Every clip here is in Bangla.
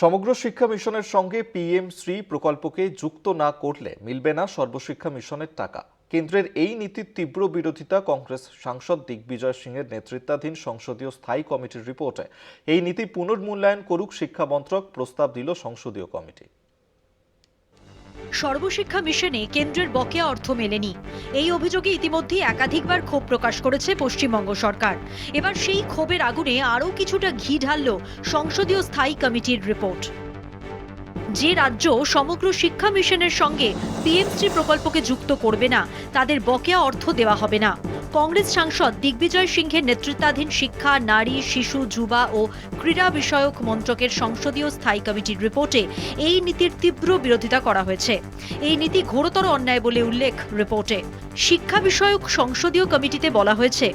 সমগ্র শিক্ষা মিশনের সঙ্গে পিএম শ্রী প্রকল্পকে যুক্ত না করলে মিলবে না সর্বশিক্ষা মিশনের টাকা। কেন্দ্রের এই নীতির তীব্র বিরোধিতা কংগ্রেস সাংসদ দিগ্বিজয় সিংয়ের নেতৃত্বাধীন সংসদীয় স্থায়ী কমিটির রিপোর্টে। এই নীতি পুনর্মূল্যায়ন করুক শিক্ষা মন্ত্রক, প্রস্তাব দিল সংসদীয় কমিটি। সর্বশিক্ষা মিশনে কেন্দ্রের বকেয়া অর্থ মেলেনি। এই অভিযোগে ইতিমধ্যে একাধিকবার ক্ষোভ প্রকাশ করেছে পশ্চিমবঙ্গ সরকার। এবার সেই ক্ষোভের আগুনে আরও কিছুটা ঘি ঢালল সংসদীয় স্থায়ী কমিটির রিপোর্ট। যে রাজ্য সমগ্র শিক্ষা মিশনের সঙ্গে পিএমসি প্রকল্পকে যুক্ত করবে না, তাদের বকেয়া অর্থ দেওয়া হবে না। কংগ্রেস সাংসদ দিগ্বিজয় সিংহের নেতৃত্বাধীন শিক্ষা, নারী, শিশু, যুবা ও ক্রীড়া বিষয়ক মন্ত্রকের সংসদীয় স্থায়ী কমিটির রিপোর্টে এই নীতির তীব্র বিরোধিতা করা হয়েছে। এই নীতি ঘোরতর অন্যায় বলে উল্লেখ রিপোর্টে। শিক্ষা বিষয়ক সংসদীয় কমিটিতে বলা হয়েছে,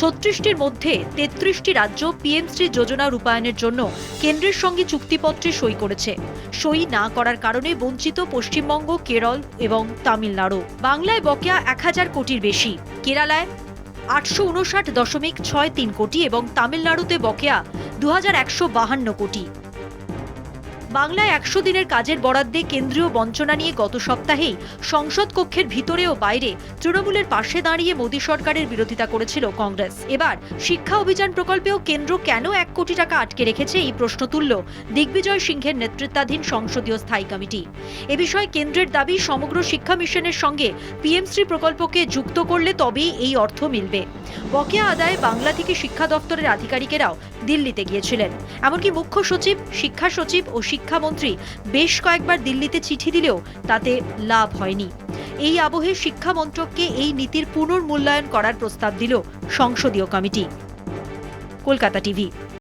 ছত্রিশটির মধ্যে তেত্রিশটি রাজ্য পিএমশ্রী যোজনা রূপায়ণের জন্য কেন্দ্রের সঙ্গে চুক্তিপত্রে সই করেছে। সই না করার কারণে বঞ্চিত পশ্চিমবঙ্গ, কেরল এবং তামিলনাড়ু। বাংলায় বকেয়া এক হাজার কোটির বেশি। কেরালায় আটশো উনষাট দশমিক ছয় তিন কোটি এবং তামিলনাড়ুতে বকেয়া দু হাজার একশো বাহান্ন কোটি। বাংলায় একশো দিনের কাজের বরাদ্দে কেন্দ্রীয় বঞ্চনা নিয়ে গত সপ্তাহেই সংসদ কক্ষের ভিতরে ও বাইরে তৃণমূলের পাশে দাঁড়িয়ে মোদী সরকারের বিরোধিতা করেছিল কংগ্রেস। এবার শিক্ষা অভিযান প্রকল্পেও কেন্দ্র কেন এক কোটি টাকা আটকে রেখেছে এই প্রশ্ন তুলল দিগ্বিজয় সিংহের নেতৃত্বাধীন সংসদীয় স্থায়ী কমিটি। এ বিষয়ে কেন্দ্রের দাবি সমগ্র শিক্ষা মিশনের সঙ্গে পিএমশ্রী প্রকল্পকে যুক্ত করলে তবেই এই অর্থ মিলবে। বকেয়া আদায়ে বাংলা থেকে শিক্ষা দপ্তরের আধিকারিকেরাও দিল্লিতে গিয়েছিলেন। এমনকি মুখ্য সচিব, শিক্ষা সচিব ও শিক্ষামন্ত্রী বেশ কয়েকবার দিল্লিতে চিঠি দিলেও তাতে লাভ হয়নি। এই আবহে শিক্ষা মন্ত্রককে এই নীতির পুনর্মূল্যায়ন করার প্রস্তাব দিল সংসদীয় কমিটি। কলকাতা টিভি।